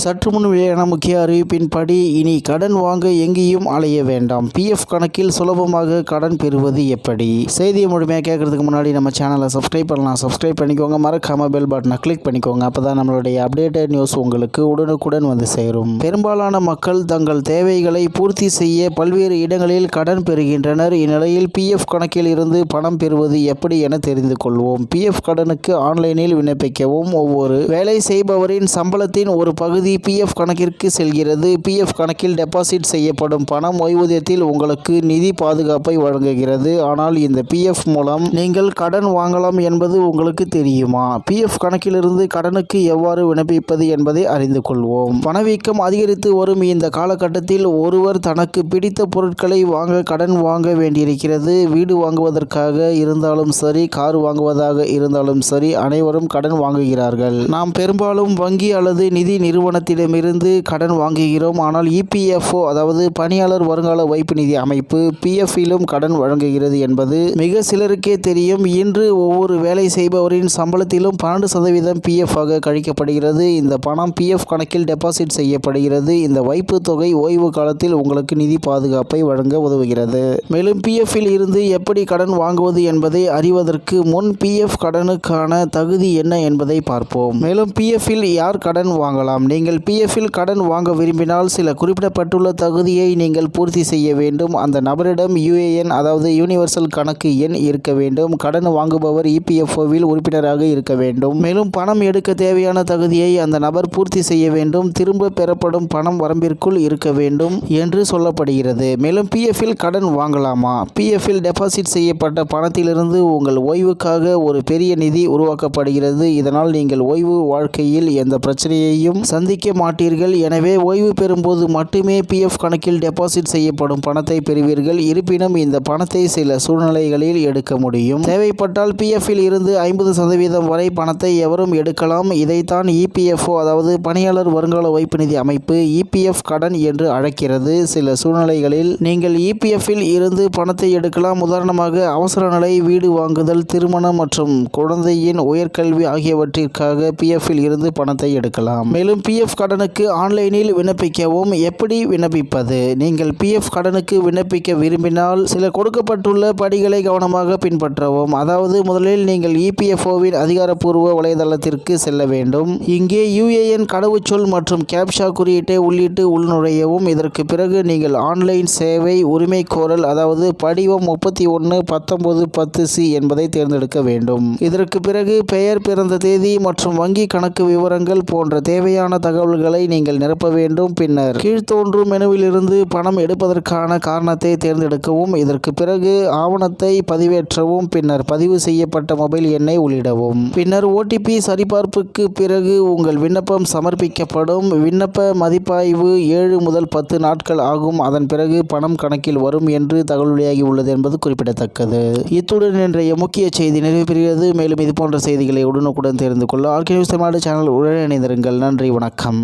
சற்று முன் வெளியான முக்கிய அறிவிப்பின்படி இனி கடன் வாங்க எங்கேயும் அலைய வேண்டாம். பிஎஃப் கணக்கில் சுலபமாக கடன் பெறுவது எப்படி? செய்தியை முழுமையாக கேட்கறதுக்கு முன்னாடி நம்ம சேனலை சப்ஸ்கிரைப் பண்ணலாம். சப்ஸ்கிரைப் பண்ணிக்கோங்க. மறக்காம பெல் பட்டனை கிளிக் பண்ணிக்கோங்க. அப்பதான் நம்மளுடைய அப்டேட்டட் நியூஸ் உங்களுக்கு உடனுக்குடன் வந்து சேரும். பெரும்பாலான மக்கள் தங்கள் தேவைகளை பூர்த்தி செய்ய பல்வேறு இடங்களில் கடன் பெறுகின்றனர். இந்நிலையில் பிஎஃப் கணக்கில் இருந்து பணம் பெறுவது எப்படி என தெரிந்து கொள்வோம். பிஎஃப் கடனுக்கு ஆன்லைனில் விண்ணப்பிக்கவும். ஒவ்வொரு வேலை செய்பவரின் சம்பளத்தின் ஒரு பகுதி பிஎஃப் கணக்கிற்கு செல்கிறது. பிஎஃப் கணக்கில் டெபாசிட் செய்யப்படும் பணம் ஓய்வூதியத்தில் உங்களுக்கு நிதி பாதுகாப்பை வழங்குகிறது. ஆனால் இந்த பிஎஃப் மூலம் நீங்கள் கடன் வாங்கலாம் என்பது உங்களுக்கு தெரியுமா? பிஎஃப் கணக்கிலிருந்து கடனுக்கு எவ்வாறு விண்ணப்பிப்பது என்பதை அறிந்து கொள்வோம். பணவீக்கம் அதிகரித்து வரும் இந்த காலகட்டத்தில் ஒருவர் தனக்கு பிடித்த பொருட்களை வாங்க கடன் வாங்க வேண்டியிருக்கிறது. வீடு வாங்குவதற்காக இருந்தாலும் சரி கார் வாங்குவதாக இருந்தாலும் சரி அனைவரும் கடன் வாங்குகிறார்கள். நாம் பெரும்பாலும் வங்கி அல்லது நிதி நிறுவன நிறுவனத்திடமிருந்து கடன் வாங்குகிறோம். ஆனால் இபிஎஃப்ஓ அதாவது பணியாளர் வருங்கால வைப்பு நிதி அமைப்பு பிஎஃப்பிலும் கடன் வழங்குகிறது என்பது மிக சிலருக்கே தெரியும். இன்று ஒவ்வொரு வேலை செய்பவரின் சம்பளத்திலும் பன்னெண்டு சதவீதம் பிஎஃப் ஆக கழிக்கப்படுகிறது. இந்த பணம் பிஎஃப் கணக்கில் டெபாசிட் செய்யப்படுகிறது. இந்த வைப்பு தொகை ஓய்வு காலத்தில் உங்களுக்கு நிதி பாதுகாப்பை வழங்க உதவுகிறது. மேலும் பிஎஃப்பில் இருந்து எப்படி கடன் வாங்குவது என்பதை அறிவதற்கு முன் பிஎஃப் கடனுக்கான தகுதி என்ன என்பதை பார்ப்போம். மேலும் பிஎஃப்பில் யார் கடன் வாங்கலாம்? நீங்கள் பிஎஃப்பில் கடன் வாங்க விரும்பினால் சில குறிப்பிடப்பட்டுள்ள தகுதியை நீங்கள் பூர்த்தி செய்ய வேண்டும். அந்த நபரிடம் யுஏஎன் அதாவது யூனிவர்சல் கணக்கு எண் இருக்க வேண்டும். கடன் வாங்குபவர் இபிஎஃப்ஓவில் உறுப்பினராக இருக்க வேண்டும். மேலும் பணம் எடுக்க தேவையான தகுதியை அந்த நபர் பூர்த்தி செய்ய வேண்டும். திரும்ப பெறப்படும் பணம் வரம்பிற்குள் இருக்க வேண்டும் என்று சொல்லப்படுகிறது. மேலும் பிஎஃப்பில் கடன் வாங்கலாமா? பிஎஃப்பில் டெபாசிட் செய்யப்பட்ட பணத்திலிருந்து உங்கள் ஓய்வுக்காக ஒரு பெரிய நிதி உருவாக்கப்படுகிறது. இதனால் நீங்கள் ஓய்வு வாழ்க்கையில் எந்த பிரச்சனையையும் சந்திக்க மாட்டீர்கள். எனவே ஓய்வு பெறும்போது மட்டுமே பிஎஃப் கணக்கில் டெபாசிட் செய்யப்படும் பணத்தை பெறுவீர்கள். இருப்பினும் இந்த பணத்தை சில சூழ்நிலைகளில் எடுக்க முடியும். தேவைப்பட்டால் பிஎஃப்பில் இருந்து ஐம்பது சதவீதம் வரை பணத்தை எவரும் எடுக்கலாம். இதைத்தான் இபிஎஃப்ஓ அதாவது பணியாளர் வருங்கால வைப்பு நிதி அமைப்பு இபிஎஃப் கடன் என்று அழைக்கிறது. சில சூழ்நிலைகளில் நீங்கள் இபிஎஃப்பில் இருந்து பணத்தை எடுக்கலாம். உதாரணமாக அவசர நிலை வீடு வாங்குதல் திருமணம் மற்றும் குழந்தையின் உயர்கல்வி ஆகியவற்றிற்காக பிஎஃப்பில் இருந்து பணத்தை எடுக்கலாம். மேலும் பிஎஃப் கடனுக்கு ஆன்லைனில் விண்ணப்பிக்கவும் எப்படி விண்ணப்பிப்பது? நீங்கள் பிஎஃப் கடனுக்கு விண்ணப்பிக்க விரும்பினால் சில கொடுக்கப்பட்டுள்ள படிகளை கவனமாக பின்பற்றவும். அதாவது முதலில் நீங்கள் இபிஎஃப்ஓவின் அதிகாரப்பூர்வ வலைதளத்திற்கு செல்ல வேண்டும். இங்கே யுஏஎன் கடவுச்சொல் மற்றும் கேப்ஷா குறியீட்டை உள்ளிட்டு உள்நுழையவும். இதற்கு பிறகு நீங்கள் ஆன்லைன் சேவை உரிமை கோரல் அதாவது படிவம் முப்பத்தி ஒன்று பத்தொன்பது பத்து சி என்பதை தேர்ந்தெடுக்க வேண்டும். இதற்கு பிறகு பெயர் பிறந்த தேதி மற்றும் வங்கி கணக்கு விவரங்கள் போன்ற தேவையான தகவல்களை நீங்கள் நிரப்ப வேண்டும். பின்னர் கீழ்த்தோன்றும் மெனுவிலிருந்து பணம் எடுப்பதற்கான காரணத்தை தேர்ந்தெடுக்கவும் இதற்கு பிறகு ஆவணத்தை பதிவேற்றவும் பின்னர் பதிவு செய்யப்பட்ட மொபைல் எண்ணை உள்ளிடவும். பின்னர் ஓடிபி சரிபார்ப்புக்கு பிறகு உங்கள் விண்ணப்பம் சமர்ப்பிக்கப்படும். விண்ணப்ப மதிப்பாய்வு ஏழு முதல் பத்து நாட்கள் ஆகும். அதன் பிறகு பணம் கணக்கில் வரும் என்று தகவல் வெளியாகி உள்ளது என்பது குறிப்பிடத்தக்கது. இத்துடன் இன்றைய முக்கிய செய்தி நிறைவு பெறுகிறது மேலும் இது போன்ற செய்திகளை உடனுக்குடன் தெரிந்து கொள்ள ஆர்கே நியூஸ் தமிழ்நாடு சேனல் உடனே இணைந்திருங்கள். நன்றி வணக்கம். கம்